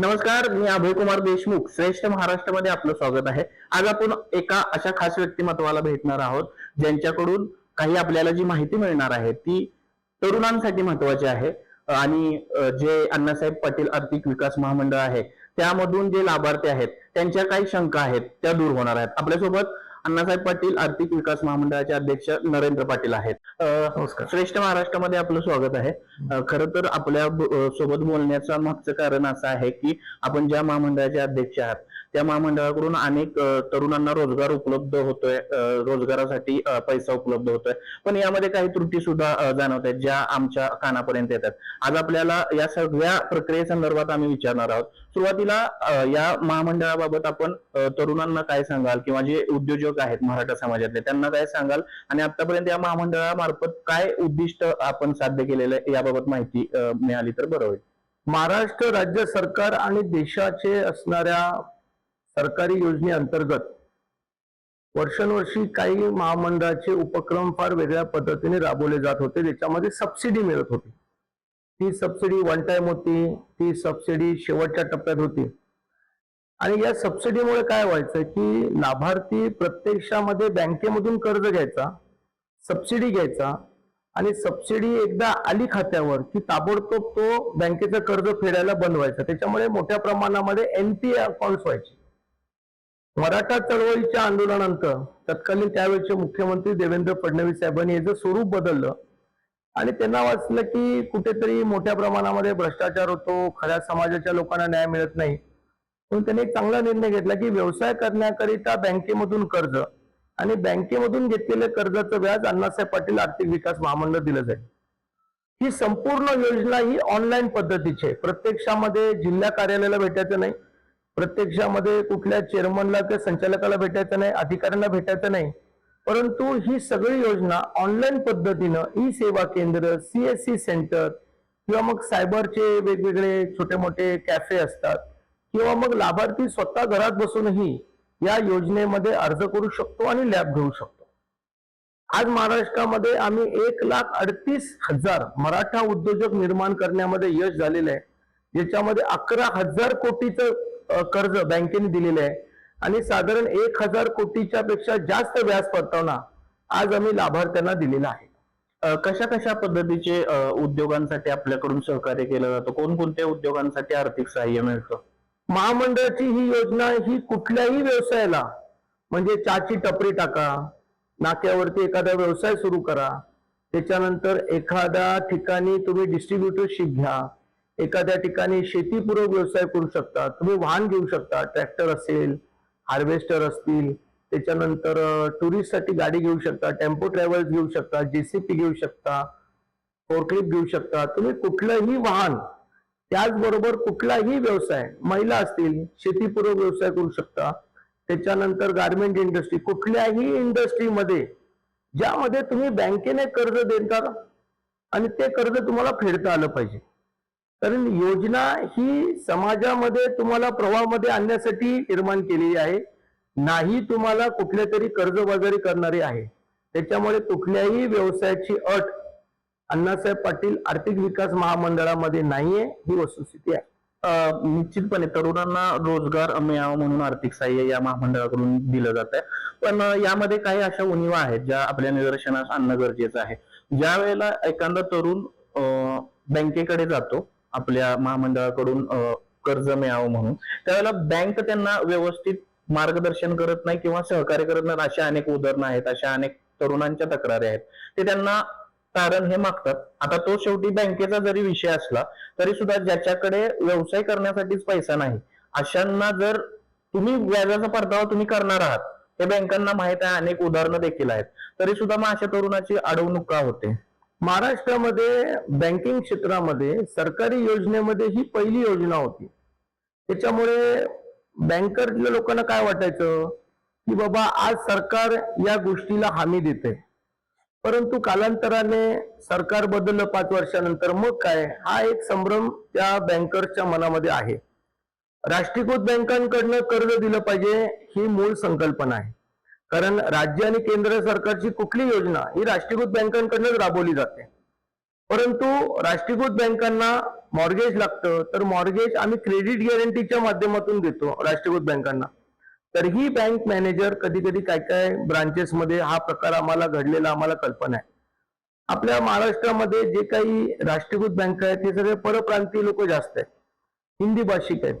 नमस्कार मी अभय कुमार देशमुख. श्रेष्ठ महाराष्ट्रामध्ये आपलं स्वागत आहे. आज आपण एका अशा खास व्यक्तिमत्वाला भेटणार आहोत ज्यांच्याकडून काही आपल्याला जी माहिती मिळणार आहे ती तरुणांसाठी महत्वाची आहे. आणि जे अण्णासाहेब पाटील आर्थिक विकास महामंडळ आहे त्यामधून जे लाभार्थी आहेत त्यांच्या काही शंका आहेत त्या दूर होणार आहेत. आपल्यासोबत अण्णासाहेब पाटील आर्थिक विकास महामंडळाचे अध्यक्ष नरेंद्र पाटील आहेत. नमस्कार. श्रेष्ठ महाराष्ट्रामध्ये आपलं स्वागत आहे. खरं तर आपल्यासोबत बोलण्याचं मागचं कारण असं आहे की आपण ज्या महामंडळाचे अध्यक्ष आहात त्या महामंडळाकडून अनेक तरुणांना रोजगार उपलब्ध होतोय रोजगारासाठी पैसा उपलब्ध होतोय. पण यामध्ये काही त्रुटी सुद्धा जाणवत आहेत ज्या आमच्या कानापर्यंत येतात. आज आपल्याला या सगळ्या प्रक्रियेसंदर्भात आम्ही विचारणार आहोत. सुरुवातीला या महामंडळाबाबत आपण तरुणांना काय सांगाल किंवा जे उद्योजक आहेत मराठा समाजातले त्यांना काय सांगाल? आणि आतापर्यंत या महामंडळामार्फत काय उद्दिष्ट आपण साध्य केलेलं आहे याबाबत माहिती मिळाली तर बरं होईल. महाराष्ट्र राज्य सरकार आणि देशाचे असणाऱ्या सरकारी योजनेअंतर्गत वर्षानुवर्षी काही महामंडळाचे उपक्रम फार वेगळ्या पद्धतीने राबवले जात होते त्याच्यामध्ये सबसिडी मिळत होती. ती सबसिडी वन टाइम होती ती सबसिडी शेवटच्या टप्प्यात होती. आणि या सबसिडीमुळे काय व्हायचं की लाभार्थी प्रत्यक्षामध्ये बँकेमधून कर्ज घ्यायचा सबसिडी घ्यायचा आणि सबसिडी एकदा आली खात्यावर की ताबडतोब तो बँकेचं कर्ज फेडायला बंद व्हायचं त्याच्यामुळे मोठ्या प्रमाणामध्ये एनपीए अकाउंट व्हायचे. मराठा चळवळीच्या आंदोलनानंतर तत्कालीन त्यावेळेचे मुख्यमंत्री देवेंद्र फडणवीस साहेबांनी याचं स्वरूप बदललं आणि त्यांना वाचलं की कुठेतरी मोठ्या प्रमाणामध्ये भ्रष्टाचार होतो खऱ्या समाजाच्या लोकांना न्याय मिळत नाही. म्हणून त्यांनी एक चांगला निर्णय घेतला की व्यवसाय करण्याकरिता बँकेमधून कर्ज आणि बँकेमधून घेतलेलं कर्जाचं व्याज अण्णासाहेब पाटील आर्थिक विकास महामंडळ दिलं जाईल. ही संपूर्ण योजना ही ऑनलाईन पद्धतीची आहे. प्रत्यक्षामध्ये जिल्हा कार्यालयाला भेटायचं नाही प्रत्यक्षामध्ये कुठल्या चेअरमनला किंवा संचालकाला भेटायचं नाही अधिकाऱ्यांना भेटायचं नाही. परंतु ही सगळी योजना ऑनलाईन पद्धतीनं ई सेवा केंद्र सीएससी सेंटर किंवा मग सायबरचे वेगवेगळे छोटे मोठे कॅफे असतात किंवा मग लाभार्थी स्वतः घरात बसूनही या योजनेमध्ये अर्ज करू शकतो आणि लॅब घेऊ शकतो. आज महाराष्ट्रामध्ये आम्ही एक लाख अडतीस हजार मराठा उद्योजक निर्माण करण्यामध्ये यश झालेलं आहे. ज्याच्यामध्ये अकरा हजार कोटीचं कर्ज बँकेने दिलेले आहे. आणि साधारण एक हजार कोटीच्या पेक्षा जास्त व्याज परतावना आज आम्ही लाभार्थ्यांना दिलेला आहे. कशा कशा पद्धतीचे उद्योगांसाठी आपल्याकडून सहकार्य केलं जातं? कोणकोणत्या उद्योगांसाठी आर्थिक सहाय्य मिळतं? महामंडळाची ही योजना ही कुठल्याही व्यवसायाला म्हणजे चाची टपरी टाका नाक्यावरती एखादा व्यवसाय सुरू करा त्याच्यानंतर एखाद्या ठिकाणी तुम्ही डिस्ट्रीब्युटरशिप घ्या एखाद्या ठिकाणी शेतीपूरक व्यवसाय करू शकता. तुम्ही वाहन घेऊ शकता ट्रॅक्टर असेल हार्वेस्टर असतील त्याच्यानंतर टुरिस्टसाठी गाडी घेऊ शकता टेम्पो ट्रॅव्हल्स घेऊ शकता जेसीपी घेऊ शकता फोरक्लिप घेऊ शकता. तुम्ही कुठलंही वाहन त्याचबरोबर कुठलाही व्यवसाय महिला असतील शेतीपूरक व्यवसाय करू शकता. त्याच्यानंतर गारमेंट इंडस्ट्री कुठल्याही इंडस्ट्रीमध्ये ज्यामध्ये तुम्ही बँकेने कर्ज देणार आणि ते कर्ज तुम्हाला फेडता आलं पाहिजे. कारण योजना ही समाजामध्ये तुम्हाला प्रवाहामध्ये आणण्यासाठी निर्माण केलेली आहे. नाही तुम्हाला कुठल्या तरी कर्जबाजारी करणारी आहे. त्याच्यामुळे कुठल्याही व्यवसायाची अट अण्णासाहेब पाटील आर्थिक विकास महामंडळामध्ये नाहीये ही वस्तुस्थिती आहे. निश्चितपणे तरुणांना रोजगार मिळावा म्हणून आर्थिक सहाय्य या महामंडळाकडून दिलं जात आहे पण यामध्ये काही अशा उणीवा आहेत ज्या आपल्या निदर्शनास आणणं गरजेचं आहे. ज्या वेळेला एखादा तरुण बँकेकडे जातो आपल्या महामंडळाकडून कर्ज मिळावं म्हणून. त्यावेळेला बँक त्यांना व्यवस्थित मार्गदर्शन करत नाही किंवा सहकार्य करत नाही. अशा अनेक उदाहरणं आहेत अशा अनेक तरुणांच्या तक्रारी आहेत. ते त्यांना तारण हे मागतात. आता तो शेवटी बँकेचा जरी विषय असला तरी सुद्धा ज्याच्याकडे व्यवसाय करण्यासाठीच पैसा नाही अशांना जर तुम्ही व्याजाचा परतावा तुम्ही करणार आहात हे बँकांना माहीत आहे अनेक उदाहरणं देखील आहेत. तरी सुद्धा मग अशा तरुणाची अडवणूक का होते? महाराष्ट्रामध्ये बँकिंग क्षेत्रामध्ये सरकारी योजनेमध्ये ही पहिली योजना होती. त्याच्यामुळे बँकरच्या लोकांना काय वाटायचं? की बाबा आज सरकार या गोष्टीला हमी देते. परंतु कालांतराने सरकार बदललं पाच वर्षानंतर मग काय? हा एक संभ्रम त्या बँकर्सच्या मनामध्ये आहे. राष्ट्रीयकृत बँकांकडनं कर्ज दिलं पाहिजे ही मूळ संकल्पना आहे. कारण राज्य आणि केंद्र सरकारची कुठली योजना ही राष्ट्रीयकृत बँकांकडनंच राबवली जाते. परंतु राष्ट्रीयकृत बँकांना मॉर्गेज लागतं तर मॉर्गेज आम्ही क्रेडिट गॅरंटीच्या माध्यमातून देतो राष्ट्रीयकृत बँकांना. तर ही बँक मॅनेजर कधी कधी काय काय ब्रांचेस मध्ये हा प्रकार आम्हाला घडलेला आम्हाला कल्पना आहे. आपल्या महाराष्ट्रामध्ये जे काही राष्ट्रीयकृत बँक आहेत ते सगळे परप्रांतीय लोक जास्त आहेत. हिंदी भाषिक आहेत.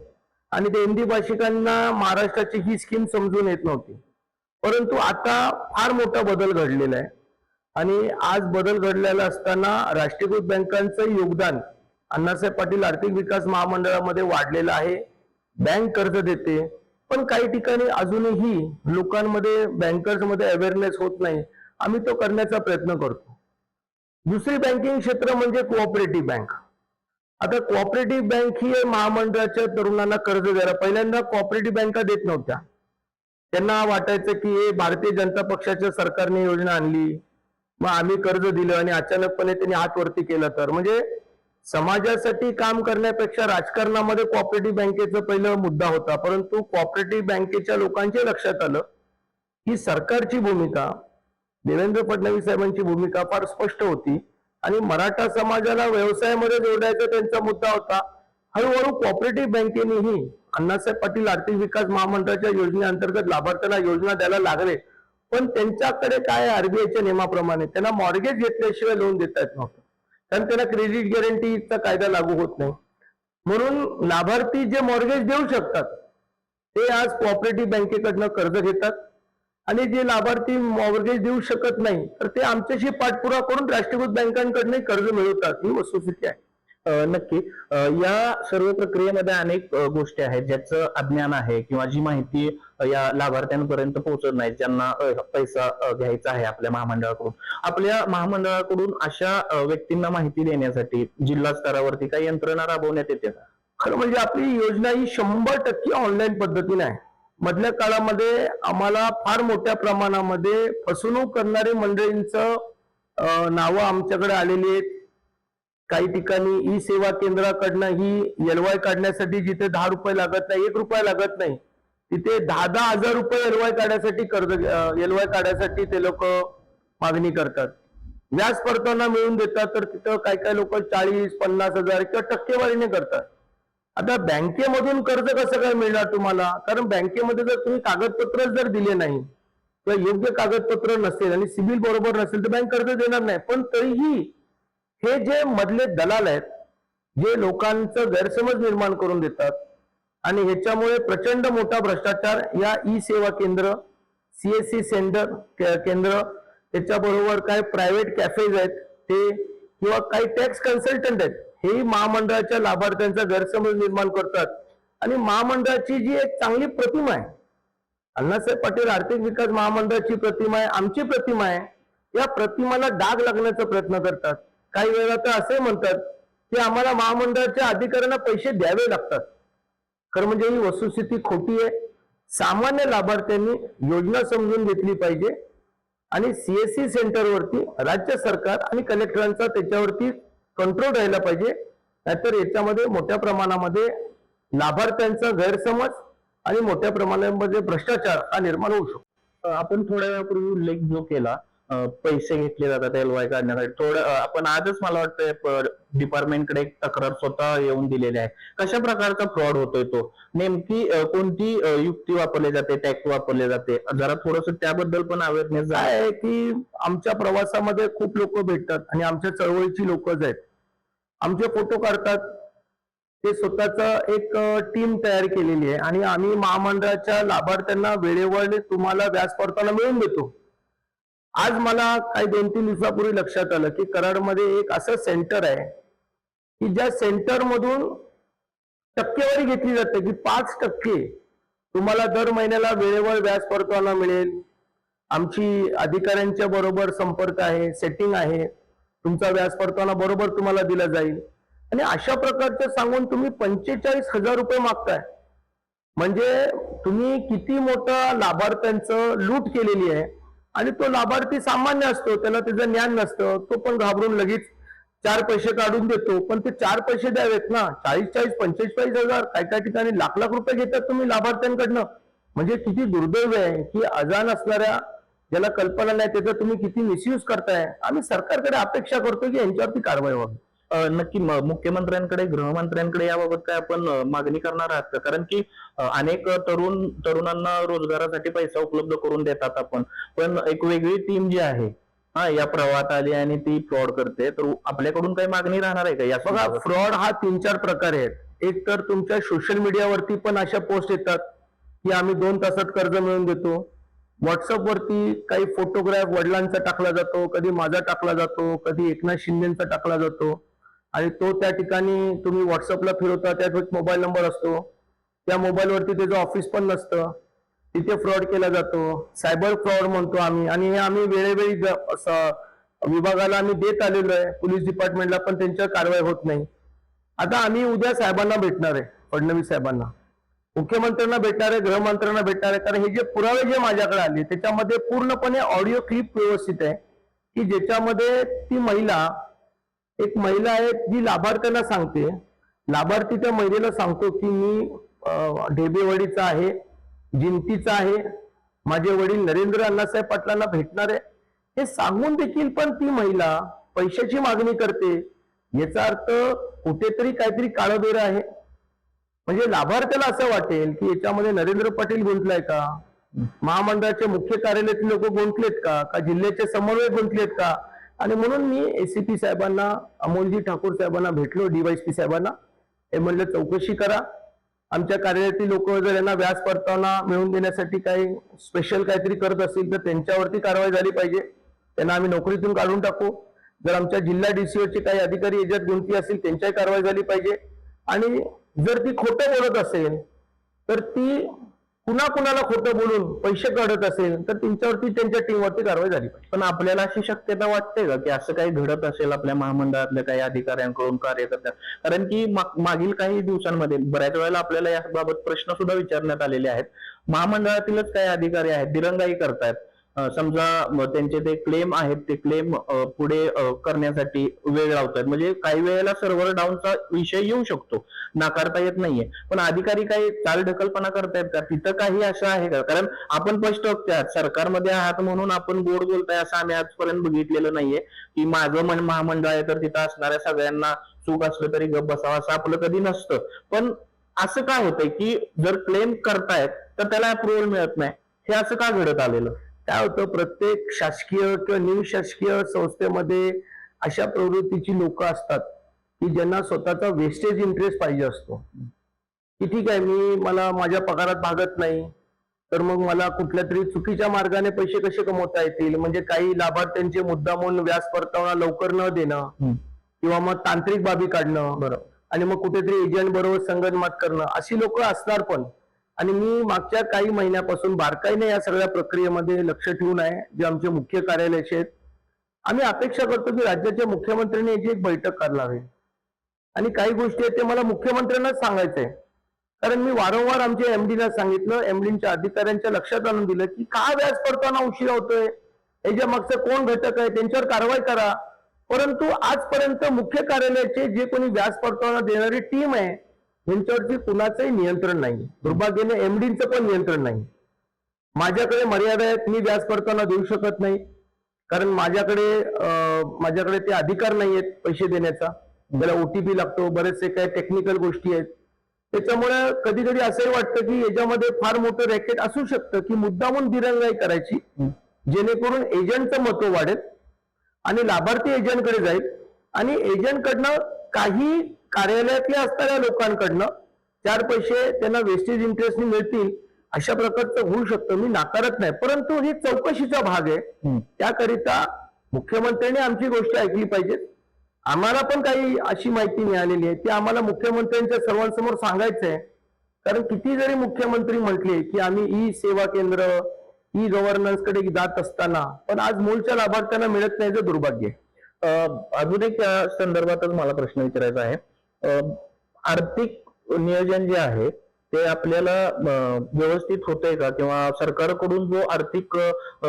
आणि त्या हिंदी भाषिकांना महाराष्ट्राची ही स्कीम समजून येत नव्हती. परंतु आता फार मोठा बदल घडलेला आहे. आणि आज बदल घडलेला असताना राष्ट्रीयकृत बँकांचं योगदान अण्णासाहेब पाटील आर्थिक विकास महामंडळामध्ये वाढलेलं आहे. बँक कर्ज देते. पण काही ठिकाणी अजूनही लोकांमध्ये बँकर्समध्ये अवेअरनेस होत नाही. आम्ही तो करण्याचा प्रयत्न करतो. दुसरी बँकिंग क्षेत्र म्हणजे कोऑपरेटिव्ह बँक आता कोऑपरेटिव्ह बँक ही महामंडळाच्या तरुणांना कर्ज द्यायला पहिल्यांदा कोऑपरेटिव्ह बँका देत नव्हत्या? त्यांना वाटायचं की हे भारतीय जनता पक्षाच्या सरकारने योजना आणली. मग आम्ही कर्ज दिलं आणि अचानकपणे त्यांनी हात वरती केलं तर. म्हणजे समाजासाठी काम करण्यापेक्षा राजकारणामध्ये कॉपरेटिव्ह बँकेचा पहिला मुद्दा होता. परंतु कॉपरेटिव्ह बँकेच्या लोकांच्या लक्षात आलं की सरकारची भूमिका देवेंद्र फडणवीस साहेबांची भूमिका फार स्पष्ट होती. आणि मराठा समाजाला व्यवसायामध्ये जोडायचा त्यांचा मुद्दा होता. हळूहळू कॉपरेटिव्ह बँकेनेही अण्णासाहेब पाटील आर्थिक विकास महामंडळाच्या योजनेअंतर्गत लाभार्थ्यांना योजना द्यायला लागले. पण त्यांच्याकडे काय आरबीआयच्या नियमाप्रमाणे त्यांना मॉर्गेज घेतल्याशिवाय लोन देता येत नव्हतं. कारण त्यांना क्रेडिट गॅरंटीचा कायदा लागू होत नाही. म्हणून लाभार्थी जे मॉर्गेज देऊ शकतात ते आज कोऑपरेटिव्ह बँकेकडनं कर्ज घेतात. आणि जे लाभार्थी मॉर्गेज देऊ शकत नाही तर ते आमच्याशी पाठपुरावा करून राष्ट्रीयकृत बँकांकडनं कर्ज मिळवतात. ही वस्तुस्थिती आहे. नक्की. या सर्व प्रक्रियेमध्ये अनेक गोष्टी आहेत ज्याचं अज्ञान आहे किंवा जी माहिती या लाभार्थ्यांपर्यंत पोहोचत नाही ज्यांना पैसा घ्यायचा आहे आपल्या महामंडळाकडून. आपल्या महामंडळाकडून अशा व्यक्तींना माहिती देण्यासाठी जिल्हा स्तरावरती काही यंत्रणा राबवण्यात येते का? खरं म्हणजे आपली योजना ही शंभर टक्के ऑनलाईन पद्धतीने आहे. मधल्या काळामध्ये आम्हाला फार मोठ्या प्रमाणामध्ये फसवणूक करणारे मंडळींचं नावं आमच्याकडे आलेली आहेत. काही ठिकाणी ई सेवा केंद्राकडनं ही एलवाय काढण्यासाठी जिथे दहा रुपये लागत नाही एक रुपया लागत नाही तिथे दहा दहा हजार रुपये एलवाय काढण्यासाठी कर्ज एलवाय काढण्यासाठी ते लोक मागणी करतात. व्याज परताना मिळून देतात तर तिथं काही काही लोक चाळीस पन्नास हजार किंवा टक्केवारीने करतात. आता बँकेमधून कर्ज कसं काय मिळणार तुम्हाला? कारण बँकेमध्ये जर तुम्ही कागदपत्र जर दिले नाही किंवा योग्य कागदपत्र नसेल आणि सिबिल बरोबर नसेल तर बँक कर्ज देणार नाही. पण तरीही हे जे मधले दलाल आहेत जे लोकांचं गैरसमज निर्माण करून देतात. आणि ह्याच्यामुळे प्रचंड मोठा भ्रष्टाचार या ई सेवा केंद्र सीएससी सेंटर केंद्र त्याच्याबरोबर काय प्रायव्हेट कॅफेज आहेत ते किंवा काही टॅक्स कन्सल्टंट आहेत हेही महामंडळाच्या लाभार्थ्यांचा गैरसमज निर्माण करतात. आणि महामंडळाची जी एक चांगली प्रतिमा आहे अण्णासाहेब पाटील आर्थिक विकास महामंडळाची प्रतिमा आहे आमची प्रतिमा आहे या प्रतिमाला डाग लागण्याचा प्रयत्न करतात. काही वेळा तर असे म्हणतात की आम्हाला महामंडळाच्या अधिकाऱ्यांना पैसे द्यावे लागतात. खरं म्हणजे ही वस्तुस्थिती खोटी आहे. सामान्य लाभार्थ्यांनी योजना समजून घेतली पाहिजे आणि सीएससी सेंटरवरती राज्य सरकार आणि कलेक्टरांचा त्याच्यावरती कंट्रोल राहिला पाहिजे. नाहीतर याच्यामध्ये मोठ्या प्रमाणामध्ये लाभार्थ्यांचा गैरसमज आणि मोठ्या प्रमाणामध्ये भ्रष्टाचार हा निर्माण होऊ शकतो. आपण थोड्या वेळापूर्वी उल्लेख जो केला पैसे घेतले जातात एलवाय काढण्यासाठी. थोडं आपण आजच मला वाटतं डिपार्टमेंटकडे एक तक्रार स्वतः येऊन दिलेली आहे. कशा प्रकारचा फ्रॉड होतोय तो? नेमकी कोणती युक्ती वापरली जाते टॅक्स वापरले जाते? जरा थोडस त्याबद्दल पण अवेअरनेस आहे की आमच्या प्रवासामध्ये खूप लोक भेटतात आणि आमच्या चळवळीची लोक आहेत आमचे फोटो काढतात. ते स्वतःचा एक टीम तयार केलेली आहे आणि आम्ही महामंडळाच्या लाभार्थ्यांना वेळेवर तुम्हाला व्याज परताना मिळवून देतो. आज मला काही दोन तीन दिवसापूर्वी लक्षात आलं की कराडमध्ये एक असं सेंटर आहे की ज्या सेंटर मधून टक्केवारी घेतली जाते की पाच टक्के तुम्हाला दर महिन्याला वेळेवर व्याज परताना मिळेल. आमची अधिकाऱ्यांच्या बरोबर संपर्क आहे सेटिंग आहे. तुमचा व्याज परताना बरोबर तुम्हाला दिला जाईल. आणि अशा प्रकारचं सांगून तुम्ही पंचेचाळीस हजार रुपये मागताय. म्हणजे तुम्ही किती मोठा लाभार्थ्यांचं लूट केलेली आहे. आणि तो लाभार्थी सामान्य असतो त्याला त्याचं ज्ञान नसतं तो पण घाबरून लगेच चार पैसे काढून देतो. पण ते चार पैसे द्यावेत ना चाळीस चाळीस पंचेचाळीस हजार काय काय ठिकाणी लाख लाख रुपये घेतात तुम्ही लाभार्थ्यांकडनं. म्हणजे किती दुर्दैव आहे की अजाण असणाऱ्या ज्याला कल्पना नाही त्याचा तुम्ही किती मिसयूज करताय. आम्ही सरकारकडे अपेक्षा करतो की यांच्यावरती कारवाई व्हावी. नक्की मुख्यमंत्र्यांकडे गृहमंत्र्यांकडे याबाबत काय आपण मागणी करणार आहात का? कारण की अनेक तरुण तरुणांना रोजगारासाठी पैसा उपलब्ध करून देतात आपण. पण एक वेगळी टीम जी आहे हा या प्रवाहात आली आणि ती फ्रॉड करते. तर आपल्याकडून काही मागणी राहणार आहे का या बघा? फ्रॉड हा तीन चार प्रकारे आहेत. एक तर तुमच्या सोशल मीडियावरती पण अशा पोस्ट येतात की आम्ही दोन तासात कर्ज मिळवून देतो. व्हॉट्सअपवरती काही फोटोग्राफ वडिलांचा टाकला जातो कधी माझा टाकला जातो कधी एकनाथ शिंदेचा टाकला जातो. आणि तो त्या ठिकाणी तुम्ही व्हॉट्सअपला फिरवता त्यात एक मोबाईल नंबर असतो. त्या मोबाईलवरती त्याचं ऑफिस पण नसतं तिथे फ्रॉड केला जातो. सायबर फ्रॉड म्हणतो आम्ही. आणि हे आम्ही वेळोवेळी असं विभागाला आम्ही देत आलेलो आहे. पोलीस डिपार्टमेंटला पण त्यांच्यावर कारवाई होत नाही. आता आम्ही उद्या साहेबांना भेटणार आहे फडणवीस साहेबांना. मुख्यमंत्र्यांना भेटणार आहे गृहमंत्र्यांना भेटणार आहे. कारण हे जे पुरावे जे माझ्याकडे आले त्याच्यामध्ये पूर्णपणे ऑडिओ क्लिप व्यवस्थित आहे की ज्याच्यामध्ये ती महिला एक महिला आहे जी लाभार्थ्यांना सांगते. लाभार्थी त्या महिलेला सांगतो की मी ढेबेवाडीचा आहे जिंतीचा आहे माझे वडील नरेंद्र अण्णासाहेब पाटलांना भेटणार आहे. हे सांगून देखील पण ती महिला पैशाची मागणी करते. याचा अर्थ कुठेतरी काहीतरी काळबेर आहे. म्हणजे लाभार्थ्याला असं वाटेल की याच्यामध्ये नरेंद्र पाटील गुंतलाय का? महामंडळाचे मुख्य कार्यालयातील लोक गुंतलेत का? का जिल्ह्याचे समन्वय गुंतलेत का? आणि म्हणून मी एसीपी साहेबांना अमोलजी ठाकूर साहेबांना भेटलो डीवायसी साहेबांना. हे म्हणलं चौकशी करा. आमच्या कार्यालयातील लोक जर यांना व्याज परतावा मिळवून देण्यासाठी काही स्पेशल काहीतरी करत असतील तर त्यांच्यावरती कारवाई झाली पाहिजे. त्यांना आम्ही नोकरीतून काढून टाकू. जर आमच्या जिल्हा डीसीओचे काही अधिकारी याच्यात गुंती असतील त्यांच्याही कारवाई झाली पाहिजे. आणि जर ती खोटं बोलत असेल तर ती कुणा कुणाला खोटं बोलून पैसे काढत असेल तर त्यांच्यावरती त्यांच्या टीमवरती कारवाई झाली पाहिजे. पण आपल्याला अशी शक्यता वाटते का की असं काही घडत असेल आपल्या महामंडळातल्या काही अधिकाऱ्यांकडून कार्यकर्त्या कारण की मागील काही दिवसांमध्ये बऱ्याच वेळेला आपल्याला याबाबत प्रश्न सुद्धा विचारण्यात आलेले आहेत. महामंडळातीलच काही अधिकारी आहेत दिरंगाई करतायत. समजा त्यांचे ते क्लेम आहेत ते क्लेम पुढे करण्यासाठी वेळ लावतात. म्हणजे काही वेळेला सर्व्हर डाऊनचा विषय येऊ शकतो. नाकारता येत नाहीये. पण अधिकारी काही चाल ढकलपणा करतायत का? तिथं काही असं आहे का? कारण आपण स्पष्ट आहात सरकारमध्ये आहात म्हणून आपण गोड बोलताय असं आम्ही आजपर्यंत बघितलेलं नाहीये. की माझं महामंडळ आहे तर तिथं असणाऱ्या सगळ्यांना चूक असलं तरी गप बसावं असं आपलं कधी नसतं. पण असं काय होतंय की जर क्लेम करतायत तर त्याला अप्रुव्हल मिळत नाही. हे असं का घडत आलेलं? काय होतं प्रत्येक शासकीय किंवा निमशासकीय संस्थेमध्ये अशा प्रवृत्तीची लोक असतात की ज्यांना स्वतःचा वेस्टेज इंटरेस्ट पाहिजे असतो. की ठीक आहे मी मला माझ्या पगारात भागत नाही तर मग मला कुठल्या तरी चुकीच्या मार्गाने पैसे कसे कमवता येतील? म्हणजे काही लाभार्थ्यांचे मुद्दामून व्याज परतावा लवकर न देणं. किंवा मग तांत्रिक बाबी काढणं बरोबर. आणि मग कुठेतरी एजंट बरोबर संगनमत करणं अशी लोक असणार पण. आणि मी मागच्या काही महिन्यापासून बारकाईने या सगळ्या प्रक्रियेमध्ये लक्ष ठेवून आहे जे आमचे मुख्य कार्यालयाचे आहेत. आम्ही अपेक्षा करतो की राज्याच्या मुख्यमंत्र्यांनी याची एक बैठक करावी आणि काही गोष्टी आहेत ते मला मुख्यमंत्र्यांनाच सांगायचंय कारण मी वारंवार आमच्या एमडीला सांगितलं एमडीच्या अधिकाऱ्यांच्या लक्षात आणून दिलं की का व्याज पडताना उशीर होतोय? याच्या मागचं कोण घटक आहे? त्यांच्यावर कारवाई करा. परंतु आजपर्यंत मुख्य कार्यालयाचे जे कोणी व्याज पडताना देणारी टीम आहे यांच्यावरती कुणाचंही नियंत्रण नाही. दुर्भाग्याने एमडीचं पण नियंत्रण नाही. माझ्याकडे मर्यादा आहेत मी व्याज परताना देऊ शकत नाही. कारण माझ्याकडे माझ्याकडे ते अधिकार नाही आहेत पैसे देण्याचा. त्याला ओटीपी लागतो बरेचसे काही टेक्निकल गोष्टी आहेत. त्याच्यामुळे कधी कधी असंही वाटतं की याच्यामध्ये फार मोठं रॅकेट असू शकतं की मुद्दामून दिरंगाई करायची जेणेकरून एजंटचं महत्त्व वाढेल आणि लाभार्थी एजंटकडे जाईल. आणि एजंटकडनं काही कार्यालयातल्या असणाऱ्या लोकांकडनं चार पैसे त्यांना वेस्टेज इंटरेस्टने मिळतील अशा प्रकारचं होऊ शकतं. मी नाकारत नाही. परंतु ही चौकशीचा भाग आहे. त्याकरिता मुख्यमंत्र्यांनी आमची गोष्ट ऐकली पाहिजे आम्हाला पण काही अशी माहिती मिळालेली आहे. ती आम्हाला मुख्यमंत्र्यांच्या सर्वांसमोर सांगायचं आहे. कारण किती जरी मुख्यमंत्री म्हटले की आम्ही ई सेवा केंद्र ई गव्हर्नन्सकडे जात असताना पण आज मूळच्या लाभार्थ्यांना मिळत नाही हे दुर्भाग्य अजून एक संदर्भातच मला प्रश्न विचारायचा आहे. आर्थिक नियोजन जे आहे ते आपल्याला व्यवस्थित होतंय का? किंवा सरकारकडून जो आर्थिक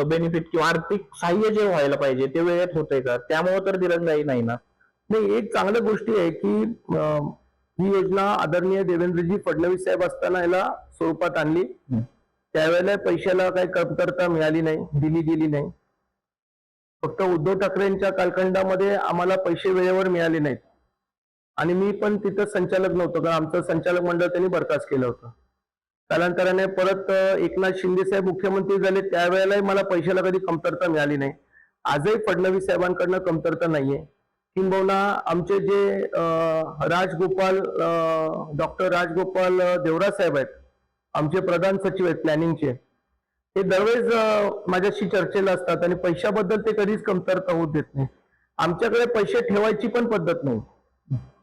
बेनिफिट किंवा आर्थिक सहाय्य जे व्हायला पाहिजे ते वेळेत होतंय का? त्यामुळे तर दिरंगाई नाही ना? नाही एक चांगली गोष्टी आहे की ही योजना आदरणीय देवेंद्रजी फडणवीस साहेब असताना याला स्वरूपात आणली. त्यावेळेला पैशाला काही कमतरता मिळाली नाही दिली गेली नाही. फक्त उद्धव ठाकरेंच्या कालखंडामध्ये आम्हाला पैसे वेळेवर मिळाले नाहीत. आणि मी पण तिथं संचालक नव्हतो कारण आमचं संचालक मंडळ त्यांनी बरखास्त केलं होतं. कालांतराने परत एकनाथ शिंदे साहेब मुख्यमंत्री झाले त्यावेळेलाही मला पैशाला कधी कमतरता मिळाली नाही. आजही फडणवीस साहेबांकडनं कमतरता नाहीये. किंबहुना आमचे जे राजगोपाल डॉक्टर राजगोपाल देवरा देवराज साहेब आहेत आमचे प्रधान सचिव आहेत प्लॅनिंगचे ते दरवेळेस माझ्याशी चर्चेला असतात आणि पैशाबद्दल ते कधीच कमतरता होत देत नाही आमच्याकडे पैसे ठेवायची पण पद्धत नाही.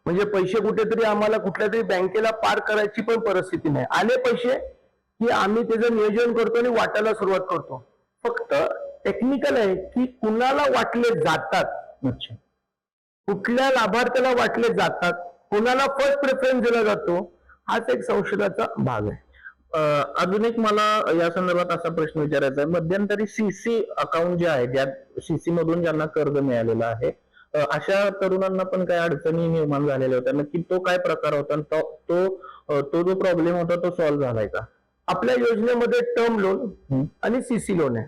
म्हणजे पैसे कुठेतरी आम्हाला कुठल्या तरी बँकेला पार करायची पण परिस्थिती नाही. आले पैसे की आम्ही त्याचं नियोजन करतो आणि वाटायला सुरुवात करतो. फक्त टेक्निकल आहे की कुणाला वाटले जातात. कुठल्या लाभार्थ्याला वाटले जातात कुणाला फर्स्ट प्रेफरन्स दिला जातो हाच एक संशोधनाचा भाग आहे. अजून एक मला या संदर्भात असा प्रश्न विचारायचा आहे. मध्यंतरी सीसी अकाउंट जे आहे ज्या सीसी मधून ज्यांना कर्ज मिळालेलं आहे अशा तरुणांना पण काही अडचणी निर्माण झालेल्या होत्या. नक्की तो काय प्रकार होता तो तो तो जो प्रॉब्लेम होता तो सॉल्व्ह झालाय का? आपल्या योजनेमध्ये टर्म लोन. आणि सीसी लोन आहे.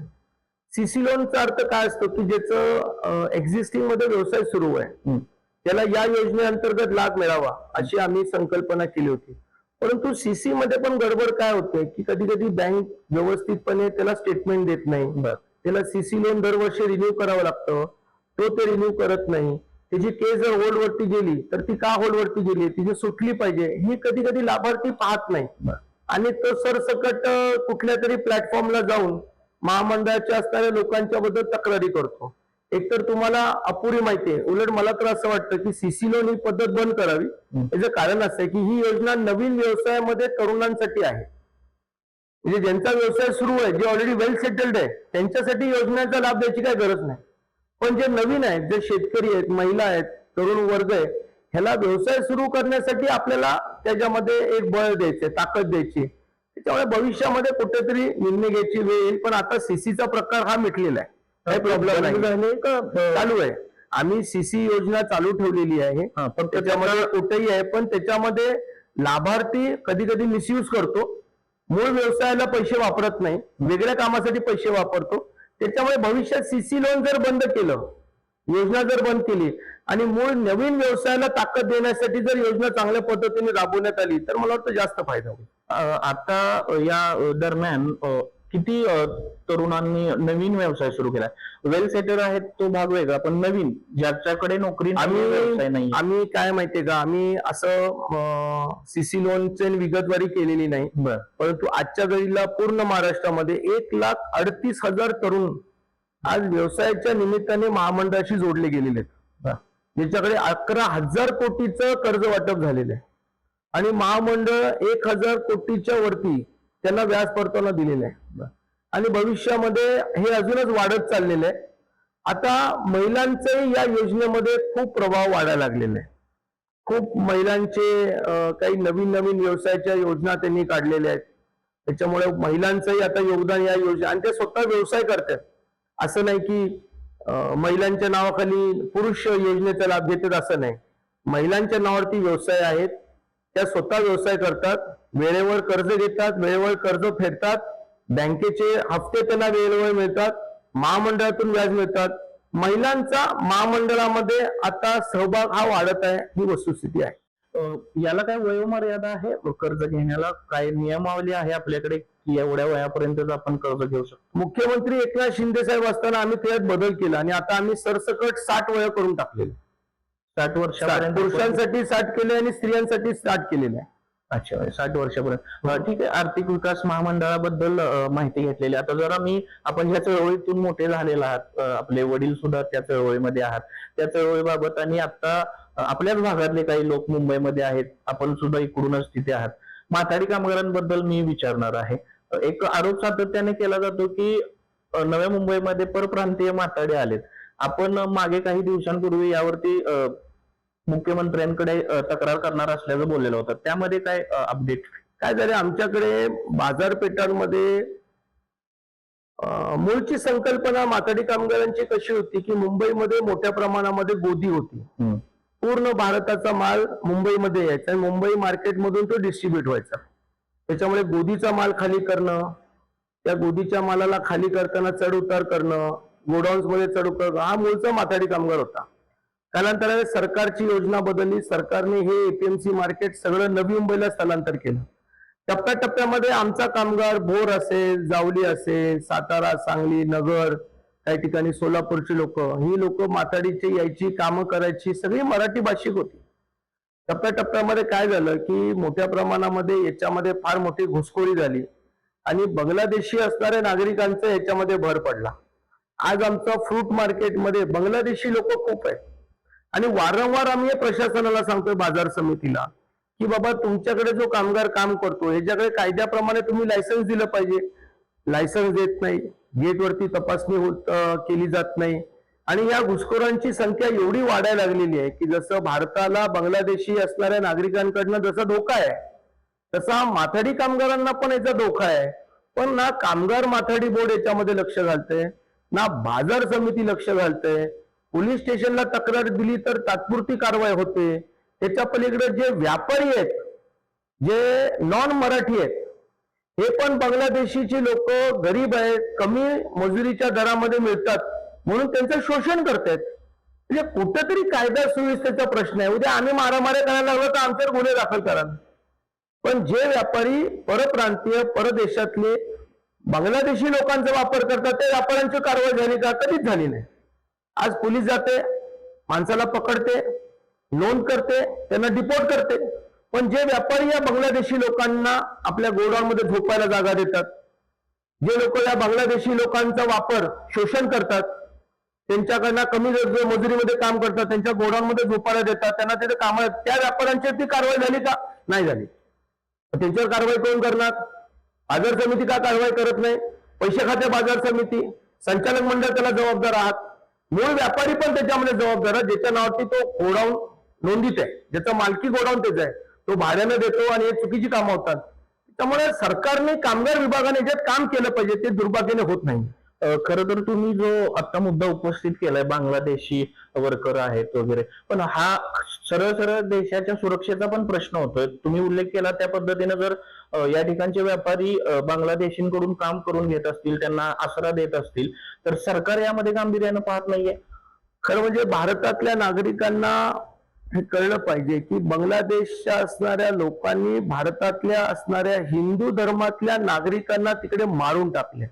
सीसी लोनचा अर्थ काय असतो की ज्याचं एक्झिस्टिंगमध्ये व्यवसाय सुरू आहे. त्याला या योजनेअंतर्गत लाभ मिळावा अशी आम्ही संकल्पना केली होती. परंतु सीसी मध्ये पण गडबड काय होते की कधी कधी बँक व्यवस्थितपणे त्याला स्टेटमेंट देत नाही. त्याला सीसी लोन दरवर्षी रिन्यू करावं लागतं. तो ते रिन्यू करत नाही. त्याची केस जर होल्ड वरती गेली तर ती का होल्ड वरती गेली तिची सुटली पाहिजे. ही कधी कधी लाभार्थी पाहत नाही. आणि तो सरसकट कुठल्या तरी प्लॅटफॉर्मला जाऊन महामंडळाच्या असणाऱ्या लोकांच्या बद्दल तक्रारी करतो. एकतर तुम्हाला अपुरी माहिती आहे. उलट मला तर असं वाटतं की सीसी लोन ही पद्धत बंद करावी. याचं कारण असं आहे की ही योजना नवीन व्यवसायामध्ये तरुणांसाठी आहे. म्हणजे ज्यांचा व्यवसाय सुरू आहे जे ऑलरेडी वेल सेटल्ड आहे त्यांच्यासाठी योजनेचा लाभ द्यायची काही गरज नाही. पण जे नवीन आहेत जे शेतकरी आहेत महिला आहेत तरुण वर्ग आहे ह्याला व्यवसाय सुरू करण्यासाठी आपल्याला त्याच्यामध्ये एक बळ द्यायचे ताकद द्यायची. त्याच्यामुळे भविष्यामध्ये कुठेतरी निर्णय घ्यायची वेळ येईल पण आता सीसीचा प्रकार हा मिटलेला आहे. काही प्रॉब्लेम नाही चालू आहे. आम्ही सीसी योजना चालू ठेवलेली आहे. हा, पण त्याच्यामध्ये कुठेही आहे पण त्याच्यामध्ये लाभार्थी कधी कधी मिसयूज करतो. मूळ व्यवसायाला पैसे वापरत नाही. वेगळ्या कामासाठी पैसे वापरतो. त्याच्यामुळे भविष्यात सीसी लोन जर बंद केलं योजना जर बंद केली आणि मूळ नवीन व्यवसायाला ताकद देण्यासाठी जर योजना चांगल्या पद्धतीने राबवण्यात आली तर मला वाटतं जास्त फायदा होईल. आता या दरम्यान किती तरुणांनी नवीन व्यवसाय सुरू केलाय? वेल सेटर आहेत तो भाग वेगळा पण नवीन ज्याच्याकडे नोकरी नाही, व्यवसाय नाही. आम्ही काय माहितीये का? आम्ही असं सीसी लोनचे विगतवारी केलेली नाही. परंतु आजच्या घडीला पूर्ण महाराष्ट्रामध्ये एक लाख अडतीस हजार तरुण आज व्यवसायाच्या निमित्ताने महामंडळाशी जोडले गेलेले आहेत. ज्याच्याकडे अकरा हजार कोटीचं कर्ज वाटप झालेलं आहे. आणि महामंडळ एक हजार कोटीच्या वरती त्यांना व्याज परताना दिलेलं आहे. आणि भविष्यामध्ये हे अजूनच वाढत चाललेलं आहे. आता महिलांचंही या योजनेमध्ये खूप प्रभाव वाढायला लागलेला आहे. खूप महिलांचे काही नवीन नवीन व्यवसायाच्या योजना त्यांनी काढलेल्या आहेत. त्याच्यामुळे महिलांचंही आता योगदान या योजना आणि ते स्वतः व्यवसाय करतात. असं नाही की महिलांच्या नावाखाली पुरुष योजनेचा लाभ घेतात असं नाही. महिलांच्या नावावरती व्यवसाय आहेत. त्या स्वतः व्यवसाय करतात वेळेवर कर्ज घेतात वेळेवर कर्ज फेडतात बँकेचे हप्ते त्यांना वेळेवर मिळतात महामंडळातून व्याज मिळतात. महिलांचा महामंडळामध्ये आता सहभाग हा वाढत आहे ही वस्तुस्थिती आहे. याला काय वयोमर्यादा आहे? कर्ज घेण्याला काय नियमावली आहे आपल्याकडे? की एवढ्या वयापर्यंतच आपण कर्ज घेऊ शकतो? मुख्यमंत्री एकनाथ शिंदे साहेब असताना आम्ही त्यात बदल केला आणि आता आम्ही सरसकट साठ वय करून टाकलेले साठ. वर्षापर्यंत पुरुषांसाठी साठ केले आणि स्त्रियांसाठी साठ केलेले आहे. अच्छा साठ वर्षापर्यंत. ठीक आहे. आर्थिक विकास महामंडळाबद्दल माहिती घेतलेली आता जरा मी आपण ज्या चळवळीतून मोठे झालेला आहात. आपले वडील सुद्धा त्या चळवळीमध्ये आहात. त्या चळवळीबाबत आणि आता आपल्याच भागातले काही लोक मुंबईमध्ये आहेत. आपण सुद्धा इकडूनच तिथे आहात. माथाडी कामगारांबद्दल मी विचारणार आहे. एक आरोप सातत्याने केला जातो की नव्या मुंबईमध्ये परप्रांतीय माथाडी आलेत. आपण मागे काही दिवसांपूर्वी यावरती मुख्यमंत्र्यांकडे तक्रार करणार असल्याचं बोललेलं होतं. त्यामध्ये काय अपडेट काय झाले? आमच्याकडे बाजारपेठांमध्ये मूळची संकल्पना माथाडी कामगारांची कशी होती की मुंबईमध्ये मोठ्या प्रमाणामध्ये गोदी होती. पूर्ण भारताचा माल मुंबईमध्ये यायचा आणि मुंबई मार्केटमधून तो डिस्ट्रीब्युट व्हायचा. त्याच्यामुळे गोदीचा माल खाली करणं त्या गोदीच्या मालाला खाली करताना चढ उतार करणं गोडाऊन्समध्ये चढ उतार हा मूळचा माथाडी कामगार होता. त्यानंतराने सरकारची योजना बदलली. सरकारने हे एपीएमसी मार्केट सगळं नवी मुंबईला स्थलांतर केलं. टप्प्याटप्प्यामध्ये आमचा कामगार भोर असेल जावली असेल सातारा सांगली नगर काही ठिकाणी सोलापूरची लोक ही लोक माथाडीची यायची कामं करायची सगळी मराठी भाषिक होती. टप्प्याटप्प्यामध्ये काय झालं की मोठ्या प्रमाणामध्ये याच्यामध्ये फार मोठी घुसखोरी झाली आणि बांगलादेशी असणाऱ्या नागरिकांचा याच्यामध्ये भर पडला. आज आमचं फ्रूट मार्केटमध्ये बांगलादेशी लोक खूप आहेत. आणि वारंवार आम्ही प्रशासनाला सांगतोय बाजार समितीला की बाबा तुमच्याकडे जो कामगार काम करतो ह्याच्याकडे कायद्याप्रमाणे तुम्ही लायसन्स दिलं पाहिजे. लायसन्स देत नाही गेटवरती तपासणी होत केली जात नाही. आणि या घुसखोरांची संख्या एवढी वाढायला लागलेली आहे की जसं भारताला बांगलादेशी असणाऱ्या नागरिकांकडनं जसा धोका आहे तसा माथाडी कामगारांना पण याचा धोका आहे. पण ना कामगार माथाडी बोर्ड याच्यामध्ये लक्ष घालते ना बाजार समिती लक्ष घालते पोलीस स्टेशनला तक्रार दिली तर तात्पुरती कारवाई होते. त्याच्या पलीकडे जे व्यापारी आहेत जे नॉन मराठी आहेत हे पण बांगलादेशीचे लोक गरीब आहेत कमी मजुरीच्या दरामध्ये मिळतात म्हणून त्यांचं शोषण करतायत. म्हणजे कुठेतरी कायदा सुव्यवस्थेचा प्रश्न आहे. उद्या आम्ही मारामारी करायला लागलो तर आमच्यावर गुन्हे दाखल करा. पण जे व्यापारी परप्रांतीय परदेशातले बांगलादेशी लोकांचा वापर करतात त्या व्यापाऱ्यांची कारवाई झाली का? कधीच झाली नाही. आज पोलीस जाते माणसाला पकडते नोंद करते त्यांना डिपोर्ट करते. पण जे व्यापारी या बांगलादेशी लोकांना आपल्या गोडाऊनमध्ये झोपायला जागा देतात जे लोक या बांगलादेशी लोकांचा वापर शोषण करतात त्यांच्याकडनं कमी मजुरीमध्ये काम करतात त्यांच्या गोडाऊनमध्ये झोपायला देतात त्यांना तिथे काम त्या व्यापाऱ्यांची ती कारवाई झाली का? नाही झाली. त्यांच्यावर कारवाई कोण करणार? बाजार समिती का कारवाई करत नाही? पैसे खाते बाजार समिती संचालक मंडळ त्याला जबाबदार आहात. मूळ व्यापारी पण त्याच्यामध्ये जबाबदार आहे. ज्याच्या नावावरती तो गोडाऊन नोंदीत आहे. ज्याचा मालकी गोडाऊन त्याचा आहे. तो भाड्यानं देतो आणि हे चुकीची कामं होतात. त्यामुळे सरकारने कामगार विभागाने ज्यात काम केलं पाहिजे ते दुर्भाग्याने होत नाही. खर तर तुम्ही जो आता मुद्दा उपस्थित केलाय बांगलादेशी वर्कर आहेत वगैरे पण हा सरळ सरळ देशाच्या सुरक्षेचा पण प्रश्न होतोय. तुम्ही उल्लेख केला त्या पद्धतीने जर या ठिकाणचे व्यापारी बांगलादेशींकडून काम करून घेत असतील त्यांना आसरा देत असतील तर सरकार यामध्ये गांभीर्यानं पाहत नाहीये. खरं म्हणजे भारतातल्या नागरिकांना हे कळलं पाहिजे की बांगलादेशच्या असणाऱ्या लोकांनी भारतातल्या असणाऱ्या हिंदू धर्मातल्या नागरिकांना तिकडे मारून टाकले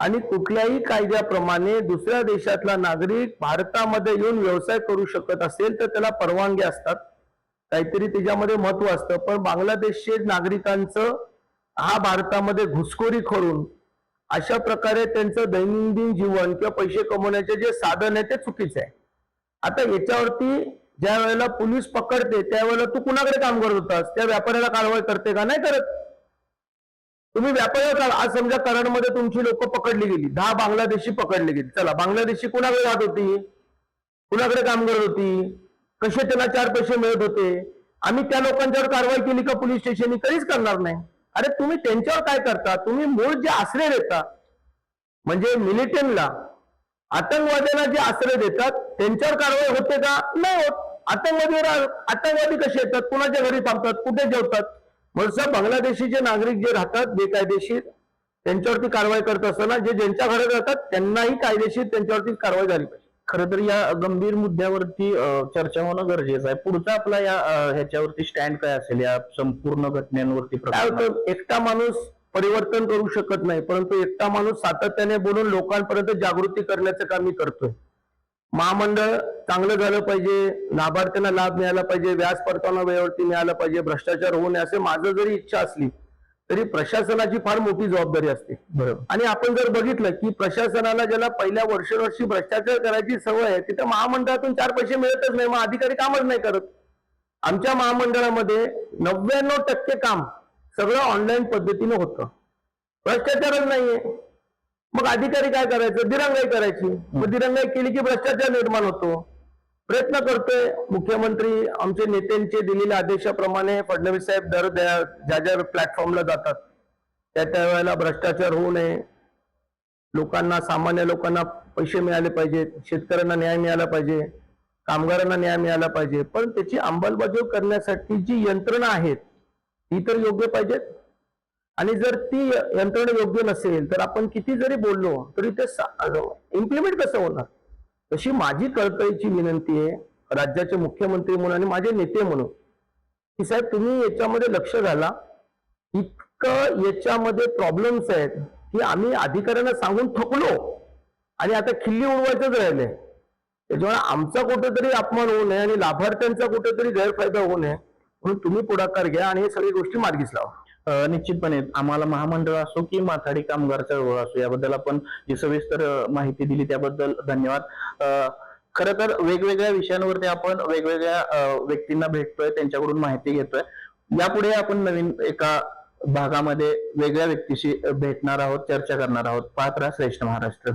आणि कुठल्याही कायद्याप्रमाणे दुसऱ्या देशातला नागरिक भारतामध्ये येऊन व्यवसाय करू शकत असेल तर त्याला परवानगी असतात. काहीतरी त्याच्यामध्ये महत्त्व असतं. पण बांगलादेशचे नागरिकांचं हा भारतामध्ये घुसखोरी करून अशा प्रकारे त्यांचं दैनंदिन जीवन किंवा पैसे कमवण्याचे जे साधन आहे ते चुकीचं आहे. आता याच्यावरती ज्या वेळेला पोलीस पकडते त्यावेळेला तू कुणाकडे काम करत होतास? त्या व्यापाऱ्याला कारवाई करते का? नाही करत. तुम्ही व्यापारी काढ- आज समजा कराडमध्ये तुमची लोक पकडली गेली. दहा बांगलादेशी पकडली गेली. चला बांगलादेशी कुणाकडे राहत होती? कुणाकडे काम करत होती? कसे त्यांना चार पैसे मिळत होते? आम्ही त्या लोकांच्यावर कारवाई केली का पोलीस स्टेशननी? कधीच करणार नाही. अरे तुम्ही त्यांच्यावर काय करता? तुम्ही मूळ जे आश्रय देता म्हणजे मिलिटंटला आतंकवाद्यांना जे आश्रय देतात त्यांच्यावर कारवाई होते का? नाही होत. आतंकवादी आतंकवादी कसे येतात? कुणाच्या घरी थांबतात? कुठे जेवतात? म्हणून बांगलादेशीचे नागरिक जे राहतात बेकायदेशीर त्यांच्यावरती कारवाई करत असताना जे ज्यांच्या घरात राहतात त्यांनाही कायदेशीर त्यांच्यावरती कारवाई झाली पाहिजे. खरं तर या गंभीर मुद्द्यावरती चर्चा होणं गरजेचं आहे. पुढचा आपला या ह्याच्यावरती स्टँड काय असेल? या संपूर्ण घटनांवरती एकटा माणूस परिवर्तन करू शकत नाही परंतु एकटा माणूस सातत्याने बोलून लोकांपर्यंत जागृती करण्याचं काम मी करतोय. महामंडळ चांगलं झालं पाहिजे लाभार्थ्यांना लाभ मिळाला पाहिजे व्याज परतावा वेळेवरती मिळाला पाहिजे भ्रष्टाचार होऊ नये असे माझं जरी इच्छा असली तरी प्रशासनाची फार मोठी जबाबदारी असते. बरोबर. आणि आपण जर बघितलं की प्रशासनाला ज्याला पहिल्या वर्षोवर्षी भ्रष्टाचार करायची सवय आहे तिथं महामंडळातून चार पैसे मिळतच नाही मग अधिकारी कामच नाही करत. आमच्या महामंडळामध्ये नव्याण्णव टक्के काम सगळं ऑनलाईन पद्धतीने होतं. भ्रष्टाचारच नाहीये. मग अधिकारी काय करायचं? दिरंगाई करायची. मग दिरंगाई केली की भ्रष्टाचार निर्माण होतो. प्रयत्न करतोय. मुख्यमंत्री आमचे नेत्यांचे दिलेल्या आदेशाप्रमाणे फडणवीस साहेब दर द्या- ज्या ज्या प्लॅटफॉर्मला जातात त्या त्या वेळेला भ्रष्टाचार होऊ नये. लोकांना सामान्य लोकांना पैसे मिळाले पाहिजेत शेतकऱ्यांना न्याय मिळाला पाहिजे. कामगारांना न्याय मिळाला पाहिजे. पण त्याची अंमलबजावणी करण्यासाठी जी यंत्रणा आहेत ती तर योग्य पाहिजेत. आणि जर ती यंत्रणा योग्य नसेल तर आपण किती जरी बोललो तरी ते इम्प्लिमेंट कसं होणार? तशी माझी कळकळीची विनंती आहे राज्याचे मुख्यमंत्री म्हणून आणि माझे नेते म्हणून. की साहेब तुम्ही याच्यामध्ये लक्ष घाला. इतकं याच्यामध्ये प्रॉब्लेम्स आहेत की आम्ही अधिकाऱ्यांना सांगून थकलो. आणि आता खिल्ली उडवायचंच राहिले त्याच्यामुळे आमचा कुठेतरी अपमान होऊ नये आणि लाभार्थ्यांचा कुठेतरी गैरफायदा होऊ नये. म्हणून तुम्ही पुढाकार घ्या आणि हे सगळी गोष्टी मार्गीच लावा. निश्चितपणे आम्हाला महामंडळ असो की माथाडी कामगार चळवळ असो याबद्दल आपण जी सविस्तर माहिती दिली त्याबद्दल धन्यवाद. खर तर वेगवेगळ्या विषयांवरती आपण वेगवेगळ्या व्यक्तींना भेटतोय त्यांच्याकडून माहिती घेतोय. यापुढे आपण नवीन एका भागामध्ये वेगळ्या व्यक्तीशी भेटणार आहोत चर्चा करणार आहोत. पाहत श्रेष्ठ महाराष्ट्र.